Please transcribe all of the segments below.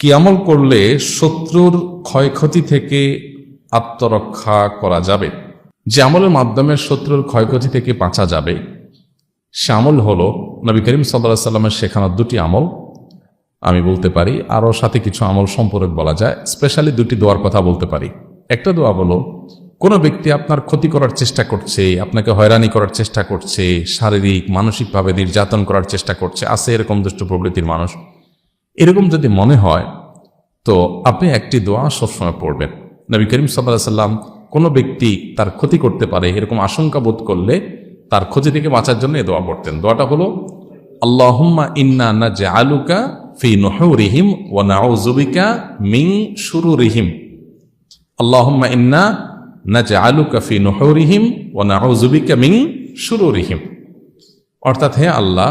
কি আমল করলে শত্রুর ক্ষয়ক্ষতি থেকে আত্মরক্ষা করা যাবে। যে আমলের মাধ্যমে শত্রুর ক্ষয়ক্ষতি থেকে বাঁচা যাবে, সে আমল হলো নবী করিম সাল্লাহ সাল্লামের শেখানোর দুটি আমল। আমি বলতে পারি, আরও সাথে কিছু আমল সম্পর্কে বলা যায়, স্পেশালি দুটি দোয়ার কথা বলতে পারি। একটা দোয়া বলো কোনো ব্যক্তি আপনার ক্ষতি করার চেষ্টা করছে, আপনাকে হয়রানি করার চেষ্টা করছে, শারীরিক, মানসিকভাবে নির্যাতন করার চেষ্টা করছে, আছে এরকম দুষ্ট প্রবৃত্তির মানুষ এরকম যদি মনে হয়, তো আপনি একটি দোয়া সবসময় পড়বেন। নবী করিম সাল্লাহ সাল্লাম কোনো ব্যক্তি তার ক্ষতি করতে পারে, এরকম আশঙ্কা বোধ করলে তার ক্ষতি থেকে বাঁচার জন্য এই দোয়া পড়তেন। দোয়াটা হলো, আল্লাহম্মা ইন্না না আলুকা ফি নহরিহিম ওয়া নাউজুবিকা মিং শুরুরিহিম। আল্লাহম্মা ইন্না না আলুকা ফি নহরিহিম ওয়া নাউজুবিকা মিং শুরুরিহিম। অর্থাৎ হে আল্লাহ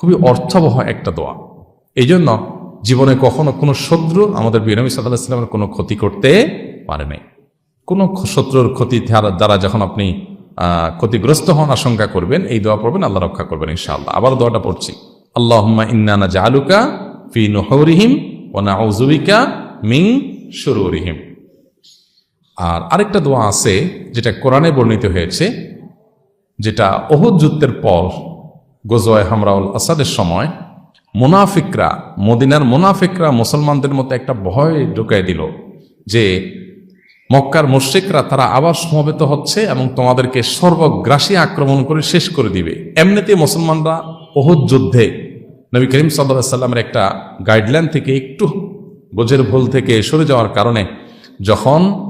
খুবই অর্থবহ একটা দোয়া। এই জন্য জীবনে কখনো কোনো শত্রু আমাদের বিনবী সাল্লাহ সাল্লামের কোনো ক্ষতি করতে পারে নাই। কোনো শত্রুর ক্ষতি দ্বারা- যখন আপনি ক্ষতিগ্রস্ত হন, আশঙ্কা করবেন, এই দোয়া পড়বেন, আল্লাহ রক্ষা করবেন ইনশাআল্লাহ। আবার দোয়াটা পড়ছি। আল্লাহ ইন্নানা জালুকা ফি নহরিহিম ও নাউজুবিকা মিং শুরুরিহিম। আর আরেকটা দোয়া আছে, যেটা কোরআনে বর্ণিত হয়েছে, যেটা অহুদ যুদ্ধের পর গোজয় হামরাউল আসাদের সময় মুনাফিকরা, মদিনার মুনাফিকরা মুসলমানদের মতো একটা ভয় ঢুকাই দিল যে মক্কার মুশ্রিকরা তারা আবার সমবেত হচ্ছে এবং তোমাদেরকে সর্বগ্রাসী আক্রমণ করে শেষ করে দিবে। এমনিতে মুসলমানরা অহুদ যুদ্ধে নবী করিম সাল্লাহ সাল্লামের একটা গাইডলাইন থেকে একটু বোঝের ভুল থেকে সরে যাওয়ার কারণে যখন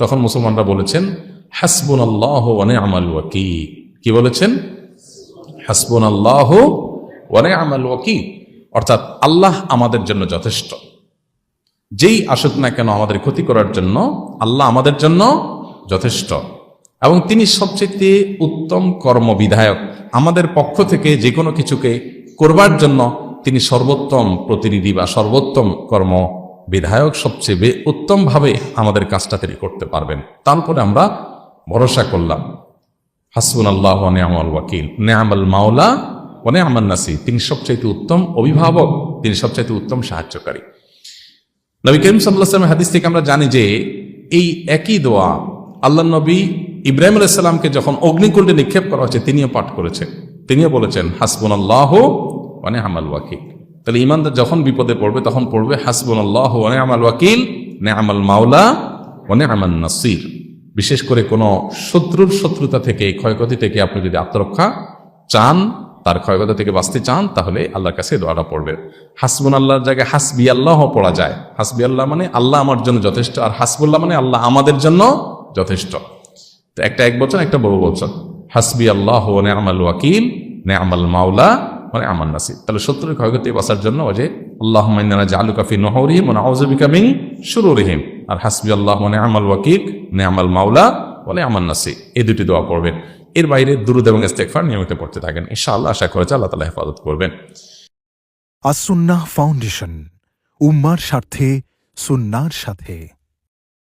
তখন মুসলমানরা বলেছেন হাসবুন আল্লাহ ওয়ানে আমাল ওয়াকি কি বলেছেন? হাসবুন আল্লাহ ওয়ানে আমাল ওয়াকি অর্থাৎ আল্লাহ আমাদের জন্য যথেষ্ট। যেই আসুক না কেন আমাদের ক্ষতি করার জন্য, আল্লাহ আমাদের জন্য যথেষ্ট। এবং তিনি সবচেয়ে উত্তম কর্মবিধায়ক। আমাদের পক্ষ থেকে যে কোনো কিছুকে করবার জন্য তিনি সর্বোত্তম প্রতিনিধি বা সর্বোত্তম কর্ম বিধায়ক সবচেয়ে উত্তমভাবে আমাদের কাজটা তিনি করতে পারবেন। তারপরে আমরা ভরসা করলাম। হাসবুন আল্লাহ নেয়ামল ওয়াকিল। নেয়ামল মাওলা ও নেয়ামল নাসি তিনি সবচাইতে উত্তম অভিভাবক, তিনি সবচাইতে উত্তম সাহায্যকারী। নবী করিম সাল্লাহামের হাদিস থেকে আমরা জানি যে, এই একই দোয়া আল্লাহ নবী ইব্রাহিম আলাইসাল্লামকে যখন অগ্নিকুণ্ডে নিক্ষেপ করা হচ্ছে তিনিও পাঠ করেছেন। তিনিও বলেছেন হাসবুন আল্লাহ মানে আমাল ওয়াকিল। তাহলে ইমানদার যখন বিপদে পড়বে, তখন পড়বে হাসবুন আল্লাহ ওয়ানে আমাল ওয়াকিল নে আমাল মাওলা ওয়ানে আমাল নাসির। বিশেষ করে কোনো শত্রুর শত্রুতা থেকে, ক্ষয়ক্ষতি থেকে আপনি যদি আত্মরক্ষা চান, তার ক্ষয়ক্ষতি থেকে বাঁচতে চান, তাহলে আল্লাহর কাছে দোয়াটা পড়বে হাসবুন আল্লাহর জায়গায় হাসবি আল্লাহ পড়া যায়। হাসবি আল্লাহ মানে আল্লাহ আমার জন্য যথেষ্ট, আর হাসবুল্লাহ মানে আল্লাহ আমাদের জন্য যথেষ্ট। তো একটা এক বছর, একটা বহু বছর। হাসবি আল্লাহ নে আমাল ওয়াকিল নে আমাল মাওলা মানে আমার নাসির তাহলে শত্রুর ক্ষয়ক্ষতি বাঁচার জন্য যে আল্লাহ মাইনানা জালু কাফি নহরিহিম ও নাউজুবিকা মিন শুরুরিহিম। আর হাসবি আল্লাহ মানে আমাল ওয়াকিল নে আমাল মাওলা বলে আমার নাসি এই দুটি দোয়া পড়বেন। এর বাইরে দুরুদ এবং ইস্তেকফার নিয়মিত পড়তে থাকেন। ইনশাআল্লাহ আশা করেছে আল্লাহ তালা হেফাজত করবেন। আসুন্নাহ ফাউন্ডেশন, উম্মার স্বার্থে, সুন্নার সাথে।